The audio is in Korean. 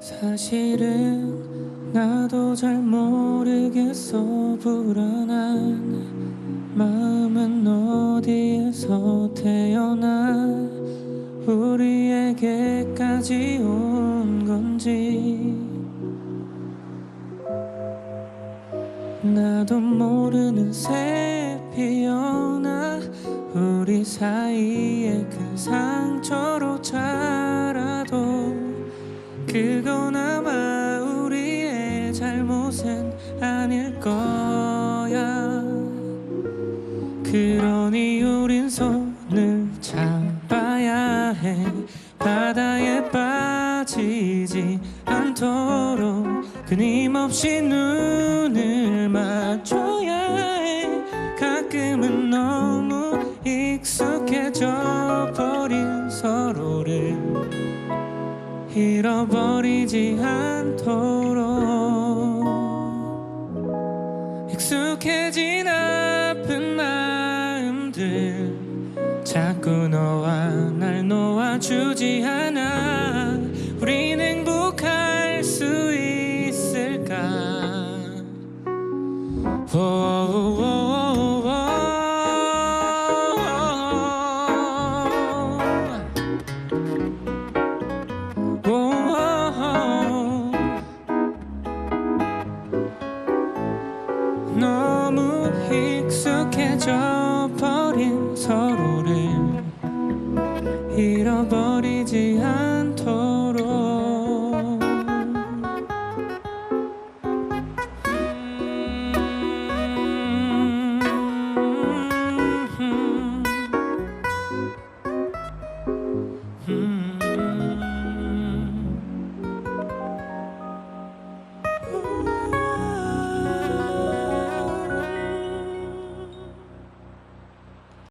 사실은 나도 잘 모르겠어 불안한 마음은 어디에서 태어나 우리에게까지 오. 나도 모르는 새 피어나 우리 사이에 그 상처로 자라도 그건 아마 우리의 잘못은 아닐 거야. 그러니 우린 손을 잡아야 해. 바다에 빠지지 않도록 끊임없이 눈을 맞춰야 해. 가끔은 너무 익숙해져 버린 서로를 잃어버리지 않도록. 익숙해진 아픈 마음들 자꾸 너와 날 놓아주지 않아 너무 익숙해져 버린 서로를 잃어버리지 않